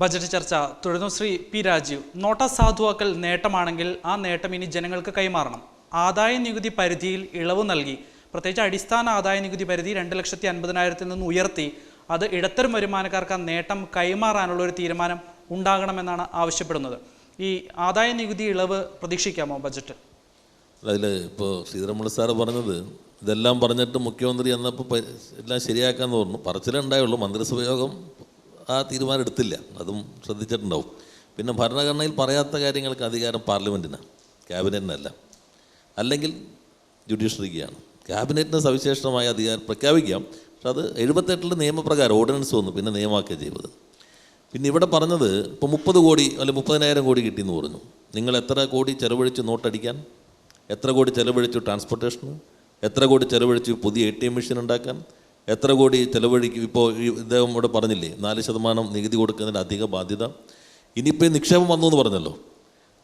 Budget ചർച്ച തുടരുന്നു. Shri P Rajeev നോട്ട സാധുവാക്കൽ നേട്ടമാണെങ്കിൽ ആ നേട്ടം ഇനി ജനങ്ങൾക്ക് കൈമാറണം. ആദായ നികുതി പരിധിയിൽ ഇളവ് നൽകി. പ്രത്യേകിച്ച് അടിസ്ഥാന ആദായ നികുതി പരിധി രണ്ട് ലക്ഷത്തി അൻപതിനായിരത്തിൽ നിന്ന് ഉയർത്തി. അത് ഇടത്തരം വരുമാനക്കാർക്ക് ആ നേട്ടം കൈമാറാനുള്ള ഒരു തീരുമാനം ഉണ്ടാകണമെന്നാണ് ആവശ്യപ്പെടുന്നത്. ഈ ആദായ നികുതി ഇളവ് പ്രതീക്ഷിക്കാമോ ബജറ്റ്? അതിൽ ഇപ്പോൾ ശ്രീധരമുള്ള സാറ് പറഞ്ഞത് ഇതെല്ലാം പറഞ്ഞിട്ട് മുഖ്യമന്ത്രി എന്നപ്പോൾ എല്ലാം ശരിയാക്കാമെന്ന് പറഞ്ഞു പറച്ചിലേ ഉണ്ടായുള്ളൂ മന്ത്രിസഭ യോഗം ആ തീരുമാനം എടുത്തില്ല. അതും ശ്രദ്ധിച്ചിട്ടുണ്ടാവും. പിന്നെ ഭരണഘടനയിൽ പറയാത്ത കാര്യങ്ങൾക്ക് അധികാരം പാർലമെന്റിനാണ് ക്യാബിനറ്റിനല്ല. അല്ലെങ്കിൽ ജുഡീഷ്യറിക്കാണ്. ക്യാബിനറ്റിന് സവിശേഷമായ അധികാരം പ്രഖ്യാപിക്കാം. പക്ഷെ അത് എഴുപത്തെട്ടിൽ നിയമപ്രകാരം ഓർഡിനൻസ് വന്നു. പിന്നെ നിയമമാക്കുക ചെയ്തത് പിന്നെ ഇവിടെ പറഞ്ഞത് ഇപ്പോൾ മുപ്പത് കോടി അല്ലെ മുപ്പതിനായിരം കോടി കിട്ടിയെന്ന് പറഞ്ഞു. നിങ്ങൾ എത്ര കോടി ചെലവഴിച്ച് നോട്ടടിക്കാൻ? എത്ര കോടി ചെലവഴിച്ചു ട്രാൻസ്പോർട്ടേഷന്? എത്ര കോടി ചെലവഴിച്ചു പുതിയ എ ടി എം മെഷീൻ ഉണ്ടാക്കാൻ? എത്ര കോടി ചെലവഴിക്കും? ഇപ്പോൾ ഇദ്ദേഹം ഇവിടെ പറഞ്ഞില്ലേ നാല് ശതമാനം നികുതി കൊടുക്കുന്നതിന്റെ അധിക ബാധ്യത. ഇനിയിപ്പോൾ നിക്ഷേപം വന്നു എന്ന് പറഞ്ഞല്ലോ.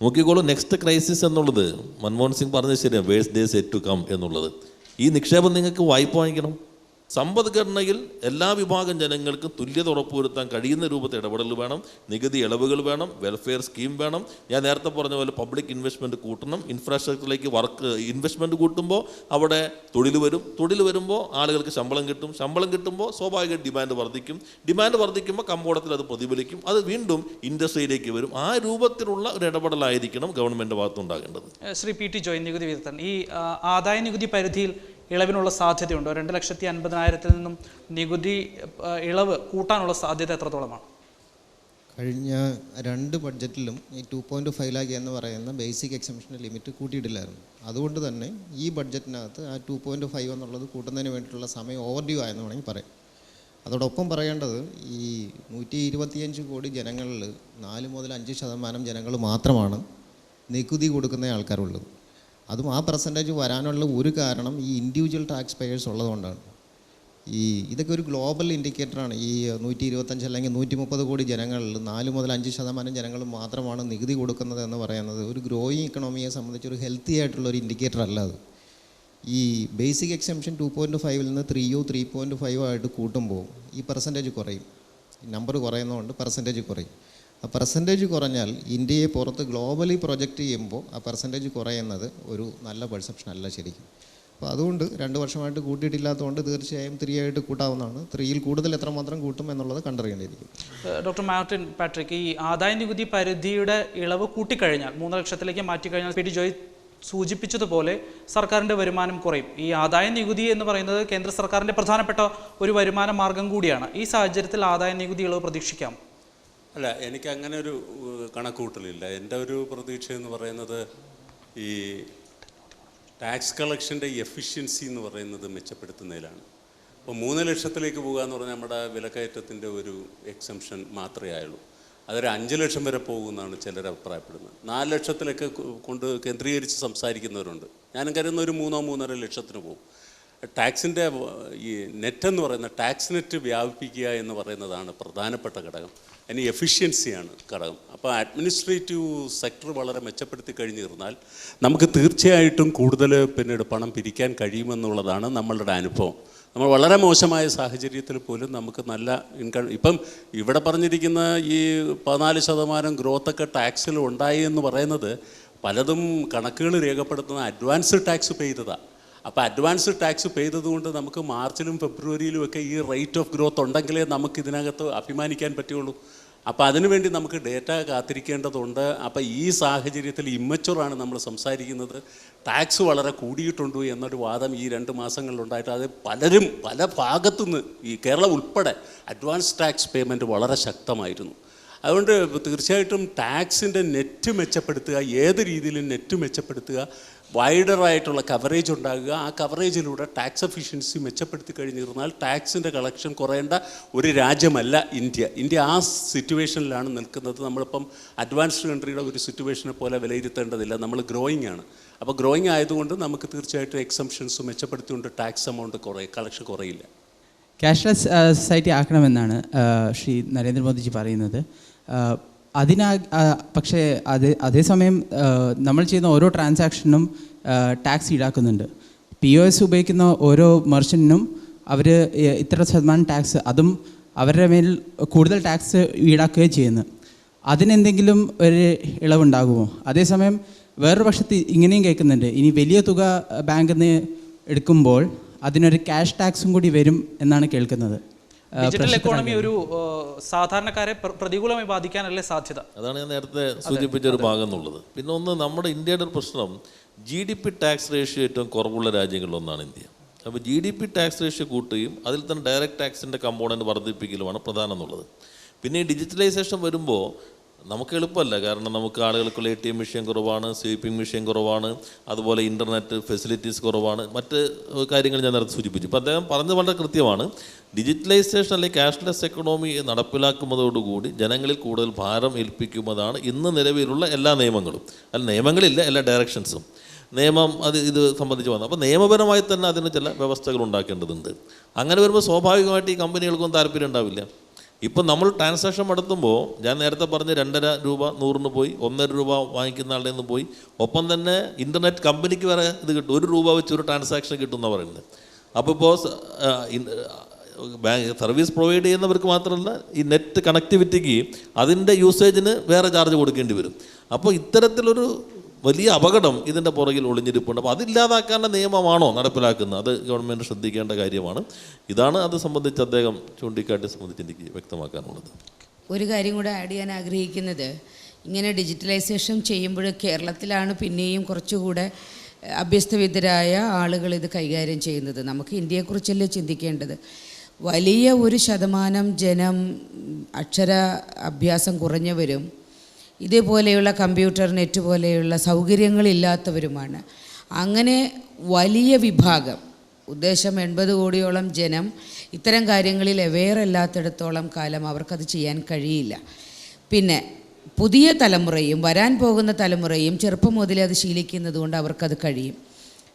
നോക്കിക്കോളൂ നെക്സ്റ്റ് ക്രൈസിസ് എന്നുള്ളത് മൻമോഹൻ സിംഗ് പറഞ്ഞത് ശരിയാണ് worse days yet to come എന്നുള്ളത്. ഈ നിക്ഷേപം നിങ്ങൾക്ക് വായ്പ വാങ്ങിക്കണം. സമ്പദ്ഘടനയിൽ എല്ലാ വിഭാഗം ജനങ്ങൾക്കും തുല്യത ഉറപ്പുവരുത്താൻ കഴിയുന്ന രൂപത്തിൽ ഇടപെടൽ വേണം നികുതി ഇളവുകൾ വേണം വെൽഫെയർ സ്കീം വേണം. ഞാൻ നേരത്തെ പറഞ്ഞ പോലെ പബ്ലിക് ഇൻവെസ്റ്റ്മെന്റ് കൂട്ടണം. ഇൻഫ്രാസ്ട്രക്ചറിലേക്ക് വർക്ക് ഇൻവെസ്റ്റ്മെന്റ് കൂട്ടുമ്പോൾ അവിടെ തൊഴിൽ വരും. തൊഴിൽ വരുമ്പോൾ ആളുകൾക്ക് ശമ്പളം കിട്ടും. ശമ്പളം കിട്ടുമ്പോൾ സ്വാഭാവിക ഡിമാൻഡ് വർദ്ധിക്കും. ഡിമാൻഡ് വർദ്ധിക്കുമ്പോൾ കമ്പോളത്തിൽ അത് പ്രതിഫലിക്കും. അത് വീണ്ടും ഇൻഡസ്ട്രിയിലേക്ക് വരും. ആ രൂപത്തിലുള്ള ഒരു ഇടപെടലായിരിക്കണം ഗവൺമെന്റ് ഭാഗത്തുണ്ടാകേണ്ടത്. ശ്രീ പി ടി ജോയിൻ നികുതി വിദഗ്ധൻ ഈ ആദായ നികുതി പരിധിയിൽ ഇളവിനുള്ള സാധ്യതയുണ്ടോ. രണ്ട് ലക്ഷത്തി അൻപതിനായിരത്തിൽ നിന്നും നികുതി ഇളവ് കൂട്ടാനുള്ള സാധ്യത എത്രത്തോളമാണ്? കഴിഞ്ഞ രണ്ട് ബഡ്ജറ്റിലും ഈ ടു പോയിന്റ് ഫൈവ് ലാഖ് എന്ന് പറയുന്ന ബേസിക് എക്സംഷന്റെ ലിമിറ്റ് കൂട്ടിയിട്ടില്ലായിരുന്നു. അതുകൊണ്ട് തന്നെ ഈ ബഡ്ജറ്റിനകത്ത് ആ ടു പോയിന്റ് ഫൈവ് എന്നുള്ളത് കൂട്ടുന്നതിന് വേണ്ടിയിട്ടുള്ള സമയം ഓവർ ഡ്യൂ ആയെന്ന് വേണമെങ്കിൽ പറയാം. അതോടൊപ്പം പറയേണ്ടത് ഈ നൂറ്റി ഇരുപത്തിയഞ്ച് കോടി ജനങ്ങളിൽ നാല് മുതൽ അഞ്ച് ശതമാനം ജനങ്ങൾ മാത്രമാണ് നികുതി കൊടുക്കുന്ന ആൾക്കാരുള്ളത്. അതും ആ പെർസെന്റേജ് വരാനുള്ള ഒരു കാരണം ഈ ഇൻഡിവിജ്വൽ ടാക്സ് പേയേഴ്സ് ഉള്ളതുകൊണ്ടാണ്. ഈ ഇതൊക്കെ ഒരു ഗ്ലോബൽ ഇൻഡിക്കേറ്ററാണ് ഈ നൂറ്റി ഇരുപത്തഞ്ച് അല്ലെങ്കിൽ നൂറ്റി മുപ്പത് കോടി ജനങ്ങളിൽ നാല് മുതൽ അഞ്ച് ശതമാനം ജനങ്ങൾ മാത്രമാണ് നികുതി കൊടുക്കുന്നത് എന്ന് പറയുന്നത് ഒരു ഗ്രോയിങ് ഇക്കണോമിയെ സംബന്ധിച്ച് ഒരു ഹെൽത്തി ആയിട്ടുള്ള ഒരു ഇൻഡിക്കേറ്റർ അല്ല അത്. ഈ ബേസിക് എക്സംഷൻ ടു പോയിന്റ് ഫൈവിൽ നിന്ന് ത്രീയോ ത്രീ പോയിന്റ് ഫൈവോ ആയിട്ട് കൂട്ടുമ്പോൾ ഈ പെർസെന്റേജ് കുറയും. നമ്പർ കുറയുന്നതുകൊണ്ട് പെർസെന്റേജ് കുറയും. ആ പെർസെന്റേജ് കുറഞ്ഞാൽ ഇന്ത്യയെ പുറത്ത് ഗ്ലോബലി പ്രൊജക്റ്റ് ചെയ്യുമ്പോൾ ആ പെർസെന്റേജ് കുറയുന്നത് ഒരു നല്ല പെർസെപ്ഷൻ അല്ല ശരിക്കും. അപ്പോൾ അതുകൊണ്ട് രണ്ട് വർഷമായിട്ട് കൂട്ടിയിട്ടില്ലാത്തതുകൊണ്ട് തീർച്ചയായും ത്രീ ആയിട്ട് കൂട്ടാവുന്നതാണ്. ത്രീയിൽ കൂടുതൽ എത്രമാത്രം കൂട്ടും എന്നുള്ളത് കണ്ടറിയേണ്ടിയിരിക്കും. ഡോക്ടർ മാർട്ടിൻ പാട്രിക് ഈ ആദായ നികുതി പരിധിയുടെ ഇളവ് കൂട്ടിക്കഴിഞ്ഞാൽ മൂന്ന് ലക്ഷത്തിലേക്ക് മാറ്റിക്കഴിഞ്ഞാൽ പി ടി ജോയ് സൂചിപ്പിച്ചതുപോലെ സർക്കാരിന്റെ വരുമാനം കുറയും. ഈ ആദായ നികുതി എന്ന് പറയുന്നത് കേന്ദ്ര സർക്കാരിന്റെ പ്രധാനപ്പെട്ട ഒരു വരുമാന മാർഗം കൂടിയാണ്. ഈ സാഹചര്യത്തിൽ ആദായ നികുതി ഇളവ് പ്രതീക്ഷിക്കാം. അല്ല എനിക്ക് അങ്ങനെ ഒരു കണക്കൂട്ടലില്ല. എന്റെ ഒരു പ്രതീക്ഷ എന്ന് പറയുന്നത് ഈ ടാക്സ് കളക്ഷന്റെ എഫിഷ്യൻസി എന്ന് പറയുന്നത് മെച്ചപ്പെടുത്തുന്നതിലാണ്. അപ്പോൾ മൂന്ന് ലക്ഷത്തിലേക്ക് പോകുക എന്ന് പറഞ്ഞാൽ നമ്മുടെ വിലക്കയറ്റത്തിന്റെ ഒരു എക്സംഷൻ മാത്രമേ ആയുള്ളൂ. അതൊരു അഞ്ച് ലക്ഷം വരെ പോകുമെന്നാണ് ചിലർ അഭിപ്രായപ്പെടുന്നത്. നാല് ലക്ഷത്തിലൊക്കെ കൊണ്ട് കേന്ദ്രീകരിച്ച് സംസാരിക്കുന്നവരുണ്ട്. ഞാനും കരുതുന്ന ഒരു മൂന്നോ മൂന്നര ലക്ഷത്തിന് പോകും. ടാക്സിന്റെ ഈ നെറ്റ് എന്ന് പറയുന്ന ടാക്സ് നെറ്റ് വ്യാപിപ്പിക്കുക എന്ന് പറയുന്നതാണ് പ്രധാനപ്പെട്ട ഘടകം. അതിന് എഫിഷ്യൻസിയാണ് ഘടകം. അപ്പോൾ അഡ്മിനിസ്ട്രേറ്റീവ് സെക്ടർ വളരെ മെച്ചപ്പെടുത്തി കഴിഞ്ഞിരുന്നാൽ നമുക്ക് തീർച്ചയായിട്ടും കൂടുതൽ പിന്നീട് പണം പിരിക്കാൻ കഴിയുമെന്നുള്ളതാണ് നമ്മളുടെ അനുഭവം. നമ്മൾ വളരെ മോശമായ സാഹചര്യത്തിൽ പോലും നമുക്ക് നല്ല ഇൻകം ഇപ്പം ഇവിടെ പറഞ്ഞിരിക്കുന്ന ഈ പതിനാല് ശതമാനം ഗ്രോത്തൊക്കെ ടാക്സിൽ ഉണ്ടായി എന്ന് പറയുന്നത് പലതും കണക്കുകൾ രേഖപ്പെടുത്തുന്ന അഡ്വാൻസ് ടാക്സ് പേ ചെയ്തതാണ് അപ്പോൾ അഡ്വാൻസ് ടാക്സ് പെയ്തതുകൊണ്ട് നമുക്ക് മാർച്ചിലും ഫെബ്രുവരിയിലും ഒക്കെ ഈ റേറ്റ് ഓഫ് ഗ്രോത്ത് ഉണ്ടെങ്കിലേ നമുക്ക് ഇതിനകത്ത് അഭിമാനിക്കാൻ പറ്റുള്ളൂ അപ്പോൾ അതിനുവേണ്ടി നമുക്ക് ഡേറ്റ കാത്തിരിക്കേണ്ടതുണ്ട്. അപ്പോൾ ഈ സാഹചര്യത്തിൽ ഇമ്മച്ചുറാണ് നമ്മൾ സംസാരിക്കുന്നത്. ടാക്സ് വളരെ കൂടിയിട്ടുണ്ട് എന്നൊരു വാദം ഈ രണ്ട് മാസങ്ങളിലുണ്ടായിട്ട്. അത് പലരും പല ഭാഗത്തുനിന്ന് ഈ കേരളം ഉൾപ്പെടെ അഡ്വാൻസ് ടാക്സ് പേയ്മെന്റ് വളരെ ശക്തമായിരുന്നു. അതുകൊണ്ട് തീർച്ചയായിട്ടും ടാക്സിന്റെ നെറ്റ് മെച്ചപ്പെടുത്തുക ഏത് രീതിയിലും നെറ്റ് മെച്ചപ്പെടുത്തുക വൈഡറായിട്ടുള്ള കവറേജ് ഉണ്ടാകുക. ആ കവറേജിലൂടെ ടാക്സ് എഫിഷ്യൻസി മെച്ചപ്പെടുത്തി കഴിഞ്ഞിരുന്നാൽ ടാക്സിന്റെ കളക്ഷൻ കുറയേണ്ട ഒരു രാജ്യമല്ല ഇന്ത്യ. ഇന്ത്യ ആ സിറ്റുവേഷനിലാണ് നിൽക്കുന്നത്. നമ്മളിപ്പം അഡ്വാൻസ്ഡ് കൺട്രിയുടെ ഒരു സിറ്റുവേഷനെ പോലെ വിലയിരുത്തേണ്ടതില്ല. നമ്മൾ ഗ്രോയിങ് ആണ്. അപ്പോൾ ഗ്രോയിങ് ആയതുകൊണ്ട് നമുക്ക് തീർച്ചയായിട്ടും എക്സംഷൻസ് മെച്ചപ്പെടുത്തിക്കൊണ്ട് ടാക്സ് എമൗണ്ട് കുറേ കളക്ഷൻ കുറയില്ല. ക്യാഷ്ലെസ് സൊസൈറ്റി ആക്കണമെന്നാണ് ആ, ശ്രീ നരേന്ദ്രമോദിജി പറയുന്നത്. അതിനാ പക്ഷേ അത് അതേസമയം നമ്മൾ ചെയ്യുന്ന ഓരോ ട്രാൻസാക്ഷനും ടാക്സ് ഈടാക്കുന്നുണ്ട്. പി ഒ എസ് ഉപയോഗിക്കുന്ന ഓരോ മെർച്ചന്റിനും അവർ ഇത്ര ശതമാനം ടാക്സ് അതും അവരുടെ മേൽ കൂടുതൽ ടാക്സ് ഈടാക്കുകയും ചെയ്യുന്നു. അതിനെന്തെങ്കിലും ഒരു ഇളവുണ്ടാകുമോ? അതേസമയം വേറൊരു പക്ഷത്ത് ഇങ്ങനെയും കേൾക്കുന്നുണ്ട്. ഇനി വലിയ തുക ബാങ്കിൽ നിന്ന് എടുക്കുമ്പോൾ അതിനൊരു ക്യാഷ് ടാക്സും കൂടി വരും എന്നാണ് കേൾക്കുന്നത്. ഡിജിറ്റൽ. എക്കോണമി ഒരു സാധാരണക്കാരെ പ്ര- പ്രതികൂലമായി ബാധിക്കാനല്ലേ സാധ്യത. അതാണ് ഞാൻ നേരത്തെ സൂചിപ്പിച്ച ഒരു ഭാഗം എന്നുള്ളത്. പിന്നെ ഒന്ന് നമ്മുടെ ഇന്ത്യയുടെ ഒരു പ്രശ്നം G D P tax ratio ഏറ്റവും കുറവുള്ള രാജ്യങ്ങളിലൊന്നാണ് ഇന്ത്യ. അപ്പോൾ G D P tax ratio കൂട്ടുകയും അതിൽ തന്നെ ഡയറക്റ്റ് ടാക്സിന്റെ കമ്പോണന്റ് വർദ്ധിപ്പിക്കലുമാണ് പ്രധാനം എന്നുള്ളത്. പിന്നെ ഈ ഡിജിറ്റലൈസേഷൻ വരുമ്പോൾ നമുക്ക് എളുപ്പമല്ല. കാരണം നമുക്ക് ആളുകൾക്കുള്ള എ ടി എം മെഷീൻ കുറവാണ് സ്വീപ്പിംഗ് മെഷീൻ കുറവാണ് അതുപോലെ ഇന്റർനെറ്റ് ഫെസിലിറ്റീസ് കുറവാണ് മറ്റ് കാര്യങ്ങൾ ഞാൻ നേരത്തെ സൂചിപ്പിച്ചു. ഇപ്പോൾ അദ്ദേഹം പറഞ്ഞത് വളരെ കൃത്യമാണ്. ഡിജിറ്റലൈസേഷൻ അല്ലെങ്കിൽ ക്യാഷ്ലെസ് എക്കണോമി നടപ്പിലാക്കുന്നതോടുകൂടി ജനങ്ങളിൽ കൂടുതൽ ഭാരം ഏൽപ്പിക്കുന്നതാണ് ഇന്ന് നിലവിലുള്ള എല്ലാ നിയമങ്ങളും. അല്ല നിയമങ്ങളില്ല എല്ലാ ഡയറക്ഷൻസും നിയമം അത് ഇത് സംബന്ധിച്ച് വന്നു അപ്പോൾ നിയമപരമായി തന്നെ അതിന് ചില വ്യവസ്ഥകൾ ഉണ്ടാക്കേണ്ടതുണ്ട്. അങ്ങനെ വരുമ്പോൾ സ്വാഭാവികമായിട്ട് ഈ കമ്പനികൾക്കൊന്നും താല്പര്യം ഉണ്ടാവില്ല. ഇപ്പം നമ്മൾ ട്രാൻസാക്ഷൻ നടത്തുമ്പോൾ ഞാൻ നേരത്തെ പറഞ്ഞ രണ്ടര രൂപ നൂറിന് പോയി ഒന്നര രൂപ വാങ്ങിക്കുന്ന ആളുടെ നിന്ന് പോയി ഒപ്പം തന്നെ ഇന്റർനെറ്റ് കമ്പനിക്ക് വരെ ഇത് കിട്ടും. ഒരു രൂപ വെച്ച് ഒരു ട്രാൻസാക്ഷൻ കിട്ടും എന്നാണ് പറയുന്നത്. അപ്പോൾ ഇപ്പോൾ സർവീസ് പ്രൊവൈഡ് ചെയ്യുന്നവർക്ക് മാത്രമല്ല ഈ നെറ്റ് കണക്ടിവിറ്റിക്ക് അതിന്റെ യൂസേജിന് വേറെ ചാർജ് കൊടുക്കേണ്ടി വരും. അപ്പോൾ ഇത്തരത്തിലൊരു വലിയ അപകടം ഇതിന്റെ പുറകിൽ ഒളിഞ്ഞിരിപ്പുണ്ട്. അപ്പോൾ അതില്ലാതാക്കാനുള്ള നിയമമാണോ നടപ്പിലാക്കുന്നത്? അത് ഗവൺമെന്റ് ശ്രദ്ധിക്കേണ്ട കാര്യമാണ്. ഇതാണ് അത് സംബന്ധിച്ച് അദ്ദേഹം ചൂണ്ടിക്കാട്ടി സംബന്ധിച്ച് എനിക്ക് വ്യക്തമാക്കാനുള്ളത്. ഒരു കാര്യം കൂടെ ആഡ് ചെയ്യാൻ ആഗ്രഹിക്കുന്നത്. ഇങ്ങനെ ഡിജിറ്റലൈസേഷൻ ചെയ്യുമ്പോൾ കേരളത്തിലാണ് പിന്നെയും കുറച്ചുകൂടെ അഭ്യസ്തവിദ്യരായ ആളുകൾ ഇത് കൈകാര്യം ചെയ്യുന്നത്. നമുക്ക് ഇന്ത്യയെക്കുറിച്ചല്ലേ ചിന്തിക്കേണ്ടത്? വലിയ ഒരു ശതമാനം ജനം അക്ഷര അഭ്യാസം കുറഞ്ഞവരും ഇതേപോലെയുള്ള കമ്പ്യൂട്ടർ നെറ്റ് പോലെയുള്ള സൗകര്യങ്ങളില്ലാത്തവരുമാണ്. അങ്ങനെ വലിയ വിഭാഗം ഉദ്ദേശം എൺപത് കോടിയോളം ജനം ഇത്തരം കാര്യങ്ങളിൽ അല്ലാത്തിടത്തോളം കാലം അവർക്കത് ചെയ്യാൻ കഴിയില്ല. പിന്നെ പുതിയ തലമുറയും വരാൻ പോകുന്ന തലമുറയും ചെറുപ്പം മുതലേ അത് ശീലിക്കുന്നത് കൊണ്ട് അവർക്കത് കഴിയും.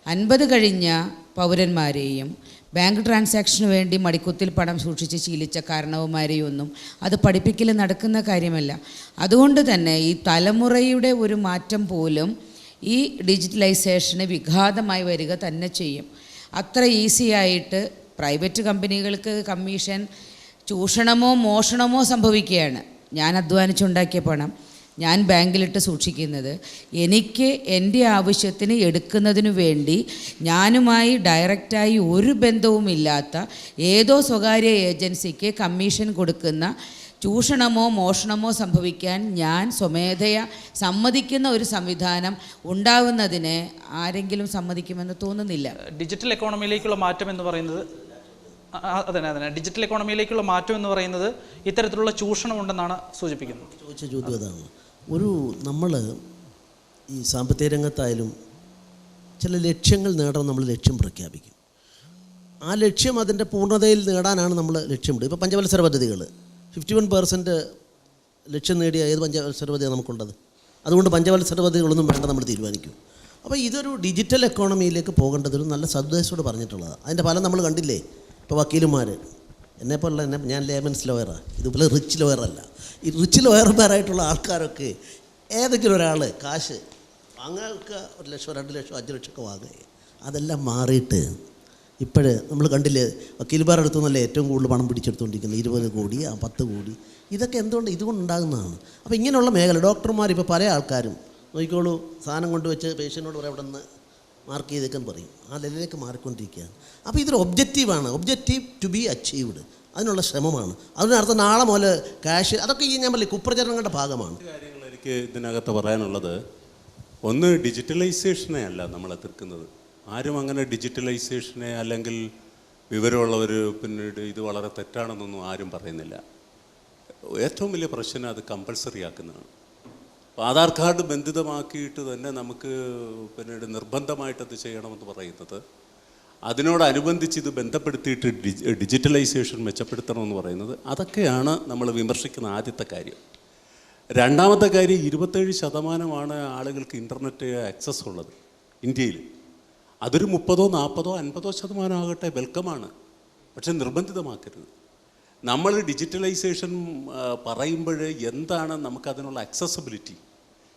അൻപത് കഴിഞ്ഞ പൗരന്മാരെയും ബാങ്ക് ട്രാൻസാക്ഷന് വേണ്ടി മടിക്കുത്തിൽ പണം സൂക്ഷിച്ച് ശീലിച്ച കാരണവന്മാരെയൊന്നും അത് പഠിപ്പിക്കൽ നടക്കുന്ന കാര്യമല്ല. അതുകൊണ്ട് തന്നെ ഈ തലമുറയുടെ ഒരു മാറ്റം പോലും ഈ ഡിജിറ്റലൈസേഷന് വിഘാതമായി വരിക തന്നെ ചെയ്യും. അത്ര ഈസി ആയിട്ട് പ്രൈവറ്റ് കമ്പനികൾക്ക് കമ്മീഷൻ ചൂഷണമോ മോഷണമോ സംഭവിക്കുകയാണ്. ഞാൻ അധ്വാനിച്ചുണ്ടാക്കിയ പണം. ഞാൻ ബാങ്കിലിട്ട് സൂക്ഷിക്കുന്നത്. എനിക്ക് എന്റെ ആവശ്യത്തിന് എടുക്കുന്നതിനു വേണ്ടി ഞാനുമായി ഡയറക്റ്റായി ഒരു ബന്ധവുമില്ലാത്ത ഏതോ സ്വകാര്യ ഏജൻസിക്ക് കമ്മീഷൻ കൊടുക്കുന്ന ചൂഷണമോ മോഷണമോ സംഭവിക്കാൻ ഞാൻ സ്വമേധയ സമ്മതിക്കുന്ന ഒരു സംവിധാനം ഉണ്ടാവുന്നതിന് ആരെങ്കിലും സമ്മതിക്കുമെന്ന് തോന്നുന്നില്ല. ഡിജിറ്റൽ എക്കോണമിയിലേക്കുള്ള മാറ്റം എന്ന് പറയുന്നത് അതന്നെ അതന്നെ. ഡിജിറ്റൽ എക്കോണമിയിലേക്കുള്ള മാറ്റം എന്ന് പറയുന്നത് ഇത്തരത്തിലുള്ള ചൂഷണം ഉണ്ടെന്നാണ് സൂചിപ്പിക്കുന്നത്. ചോദിച്ച ചോദ്യം അതാണ്. ഒരു നമ്മൾ ഈ സാമ്പത്തിക രംഗത്തായാലും ചില ലക്ഷ്യങ്ങൾ നേടാൻ നമ്മൾ ലക്ഷ്യം പ്രഖ്യാപിക്കും. ആ ലക്ഷ്യം അതിന്റെ പൂർണതയിൽ നേടാനാണ് നമ്മൾ ലക്ഷ്യമിടുക. ഇപ്പോൾ പഞ്ചവത്സര പദ്ധതികൾ ഫിഫ്റ്റി വൺ പേഴ്സന്റ് ലക്ഷ്യം നേടിയ ഏത് പഞ്ചവത്സര പദ്ധതിയാണ് നമുക്കുള്ളത്? അതുകൊണ്ട് പഞ്ചവത്സര പദ്ധതികളൊന്നും വേണ്ട നമ്മൾ തീരുമാനിക്കും. അപ്പോൾ ഇതൊരു ഡിജിറ്റൽ എക്കോണമിയിലേക്ക് പോകേണ്ടതൊരു നല്ല സദ്ദേശത്തോട് പറഞ്ഞിട്ടുള്ളതാണ്. അതിന്റെ ഫലം നമ്മൾ കണ്ടില്ലേ? ഇപ്പോൾ വക്കീലുമാർ എന്നെപ്പോലുള്ള എന്നെ ഞാൻ ലേമൻസ് ലോയറാണ് ഇതുപോലെ റിച്ച് ലോയറല്ല. ഈ റിച്ച് ലോയർമാരായിട്ടുള്ള ആൾക്കാരൊക്കെ ഏതെങ്കിലും ഒരാൾ കാശ് വാങ്ങാൾക്ക് ഒരു ലക്ഷം രണ്ട് ലക്ഷം അഞ്ച് ലക്ഷമൊക്കെ വാങ്ങുക. അതെല്ലാം മാറിയിട്ട് ഇപ്പോഴേ നമ്മൾ കണ്ടില്ലേ വക്കീൽമാരുടെ അടുത്തു നിന്നല്ലേ ഏറ്റവും കൂടുതൽ പണം പിടിച്ചെടുത്തുകൊണ്ടിരിക്കുന്നത് ഇരുപത് കോടി ആ പത്ത് കോടി. ഇതൊക്കെ എന്തുകൊണ്ട് ഇതുകൊണ്ട് ഉണ്ടാകുന്നതാണ് അപ്പോൾ ഇങ്ങനെയുള്ള മേഖല ഡോക്ടർമാർ ഇപ്പോൾ പല ആൾക്കാരും നോക്കിക്കോളൂ സാധനം കൊണ്ടുവച്ച് പേഷ്യന്റോട് പറയാം അവിടെ നിന്ന് മാർക്ക് ചെയ്തേക്കാൻ പറയും. ആ ലെവലിലേക്ക് മാറിക്കൊണ്ടിരിക്കുകയാണ്. അപ്പോൾ ഇതൊരു ഒബ്ജക്റ്റീവാണ് ഒബ്ജക്റ്റീവ് ടു ബി അച്ചീവ്ഡ് അതിനുള്ള ശ്രമമാണ്. അതിനർത്ഥം നാളെ മുതൽ ക്യാഷ് അതൊക്കെ ഈ ഞാൻ പറയും കുപ്രചരണങ്ങളുടെ ഭാഗമാണ്. എനിക്ക് ഇതിനകത്ത് പറയാനുള്ളത്. ഒന്ന് ഡിജിറ്റലൈസേഷനെ അല്ല നമ്മൾ എതിർക്കുന്നത്. ആരും അങ്ങനെ ഡിജിറ്റലൈസേഷനെ അല്ലെങ്കിൽ വിവരമുള്ളവർ പിന്നീട് ഇത് വളരെ തെറ്റാണെന്നൊന്നും ആരും പറയുന്നില്ല. ഏറ്റവും വലിയ പ്രശ്നം അത് കമ്പൽസറി ആക്കുന്നതാണ്. അപ്പോൾ ആധാർ കാർഡ് ബന്ധിതമാക്കിയിട്ട് തന്നെ നമുക്ക് പിന്നീട് നിർബന്ധമായിട്ട് അത് ചെയ്യണമെന്ന് പറയുന്നത്. അതിനോടനുബന്ധിച്ച് ഇത് ബന്ധപ്പെടുത്തിയിട്ട് ഡിജി ഡിജിറ്റലൈസേഷൻ മെച്ചപ്പെടുത്തണമെന്ന് പറയുന്നത്. അതൊക്കെയാണ് നമ്മൾ വിമർശിക്കുന്ന ആദ്യത്തെ കാര്യം. രണ്ടാമത്തെ കാര്യം ഇരുപത്തേഴ് ശതമാനമാണ് ആളുകൾക്ക് ഇന്റർനെറ്റ് ആക്സസ് ഉള്ളത് ഇന്ത്യയിൽ. അതൊരു മുപ്പതോ നാൽപ്പതോ അൻപതോ ശതമാനം ആകട്ടെ വെൽക്കമാണ്. പക്ഷെ നിർബന്ധിതമാക്കരുത്. നമ്മൾ ഡിജിറ്റലൈസേഷൻ പറയുമ്പോൾ എന്താണ് നമുക്കതിനുള്ള അക്സസബിലിറ്റി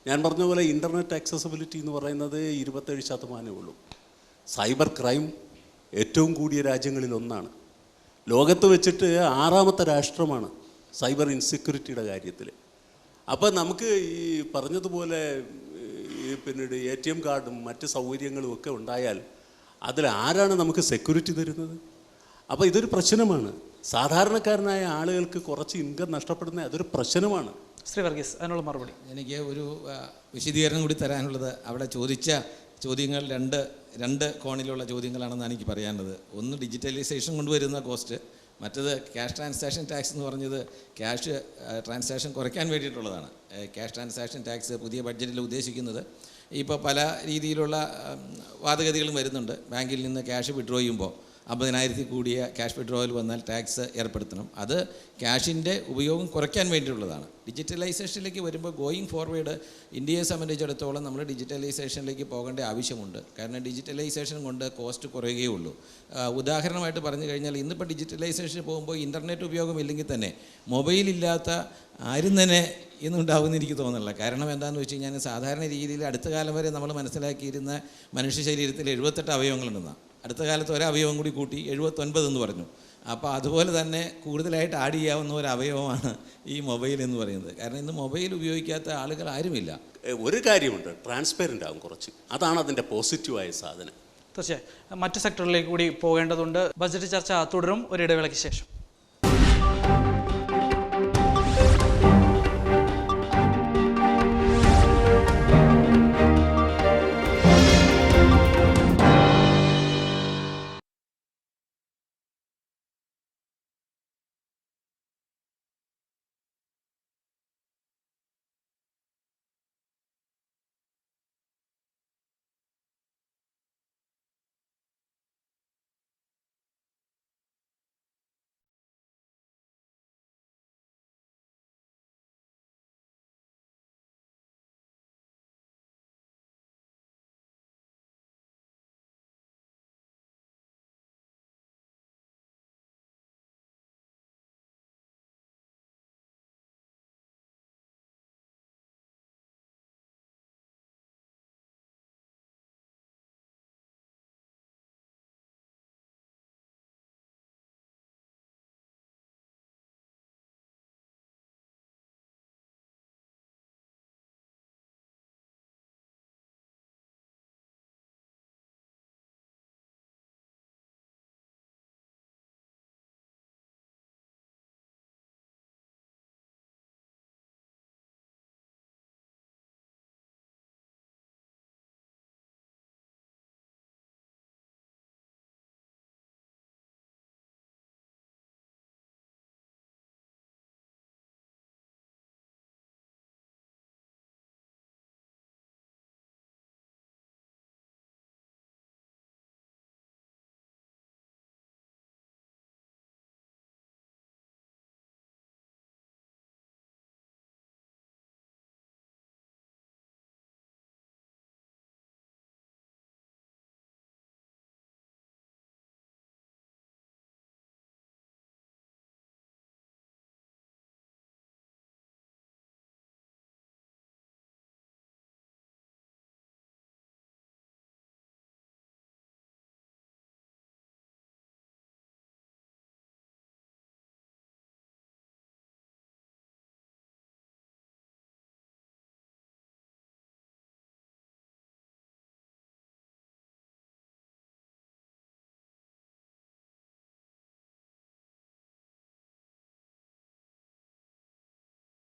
ഞാൻ പറഞ്ഞ പോലെ ഇന്റർനെറ്റ് ആക്സസബിലിറ്റി എന്ന് പറയുന്നത് ഇരുപത്തേഴ് ശതമാനമേ ഉള്ളൂ. സൈബർ ക്രൈം ഏറ്റവും കൂടിയ രാജ്യങ്ങളിൽ ഒന്നാണ്. ലോകത്ത് വെച്ചിട്ട് ആറാമത്തെ രാഷ്ട്രമാണ് സൈബർ ഇൻസെക്യൂരിറ്റിയുടെ കാര്യത്തിൽ അപ്പോൾ നമുക്ക് ഈ പറഞ്ഞതുപോലെ പിന്നീട് എ ടി എം കാർഡും മറ്റ് സൗകര്യങ്ങളും ഒക്കെ ഉണ്ടായാൽ അതിൽ ആരാണ് നമുക്ക് സെക്യൂരിറ്റി തരുന്നത്? അപ്പോൾ ഇതൊരു പ്രശ്നമാണ്. സാധാരണക്കാരനായ ആളുകൾക്ക് കുറച്ച് ഇൻകം നഷ്ടപ്പെടുന്ന അതൊരു പ്രശ്നമാണ്. ശ്രീ വർഗീസ് അതിനുള്ള മറുപടി. എനിക്ക് ഒരു വിശദീകരണം കൂടി തരാനുള്ളത് അവിടെ ചോദിച്ച ചോദ്യങ്ങൾ രണ്ട് രണ്ട് കോണിലുള്ള ചോദ്യങ്ങളാണെന്നാണ് എനിക്ക് പറയാനുള്ളത്. ഒന്ന് ഡിജിറ്റലൈസേഷൻ കൊണ്ടുവരുന്ന കോസ്റ്റ് മറ്റത് ക്യാഷ് ട്രാൻസാക്ഷൻ ടാക്സ് എന്ന് പറഞ്ഞത് ക്യാഷ് ട്രാൻസാക്ഷൻ കുറയ്ക്കാൻ വേണ്ടിയിട്ടുള്ളതാണ്. ക്യാഷ് ട്രാൻസാക്ഷൻ ടാക്സ് പുതിയ ബഡ്ജറ്റിൽ ഉദ്ദേശിക്കുന്നത്. ഇപ്പോൾ പല രീതിയിലുള്ള വാദഗതികളും വരുന്നുണ്ട്. ബാങ്കിൽ നിന്ന് ക്യാഷ് വിഡ്രോ ചെയ്യുമ്പോൾ അമ്പതിനായിരത്തിൽ കൂടിയ ക്യാഷ് വിഡ്രോവൽ വന്നാൽ ടാക്സ് ഏർപ്പെടുത്തണം. അത് ക്യാഷിന്റെ ഉപയോഗം കുറയ്ക്കാൻ വേണ്ടിയിട്ടുള്ളതാണ്. ഡിജിറ്റലൈസേഷനിലേക്ക് വരുമ്പോൾ ഗോയിങ് ഫോർവേഡ് ഇന്ത്യയെ സംബന്ധിച്ചിടത്തോളം നമ്മൾ ഡിജിറ്റലൈസേഷനിലേക്ക് പോകേണ്ട ആവശ്യമുണ്ട്. കാരണം ഡിജിറ്റലൈസേഷൻ കൊണ്ട് കോസ്റ്റ് കുറയുകയുള്ളൂ ഉദാഹരണമായിട്ട് പറഞ്ഞു കഴിഞ്ഞാൽ ഇന്നിപ്പോൾ ഡിജിറ്റലൈസേഷൻ പോകുമ്പോൾ ഇന്റർനെറ്റ് ഉപയോഗം ഇല്ലെങ്കിൽ തന്നെ മൊബൈൽ ഇല്ലാത്ത ആരും തന്നെ ഇന്നുണ്ടാവുമെന്ന് എനിക്ക് തോന്നുന്നില്ല. കാരണം എന്താണെന്ന് വെച്ച് കഴിഞ്ഞാൽ സാധാരണ രീതിയിൽ അടുത്ത കാലം വരെ നമ്മൾ മനസ്സിലാക്കിയിരുന്ന മനുഷ്യ ശരീരത്തിൽ എഴുപത്തെട്ട് അവയവങ്ങളുണ്ടെന്നാണ് അടുത്ത കാലത്ത് ഒരവയവം കൂടി കൂട്ടി എഴുപത്തൊൻപത് എന്ന് പറഞ്ഞു. അപ്പോൾ അതുപോലെ തന്നെ കൂടുതലായിട്ട് ആഡ് ചെയ്യാവുന്ന ഒരു അവയവമാണ് ഈ മൊബൈൽ എന്ന് പറയുന്നത്. കാരണം ഇന്ന് മൊബൈൽ ഉപയോഗിക്കാത്ത ആളുകൾ ആരുമില്ല. ഒരു കാര്യമുണ്ട്. ട്രാൻസ്പെറന്റ് ആകും കുറച്ച്. അതാണ് അതിന്റെ പോസിറ്റീവായ സാധനം. തീർച്ചയായും. മറ്റു സെക്ടറിലേക്ക് കൂടി പോകേണ്ടതുണ്ട്. ബജറ്റ് ചർച്ച തുടരും. ഒരു ഇടവേളയ്ക്ക് ശേഷം.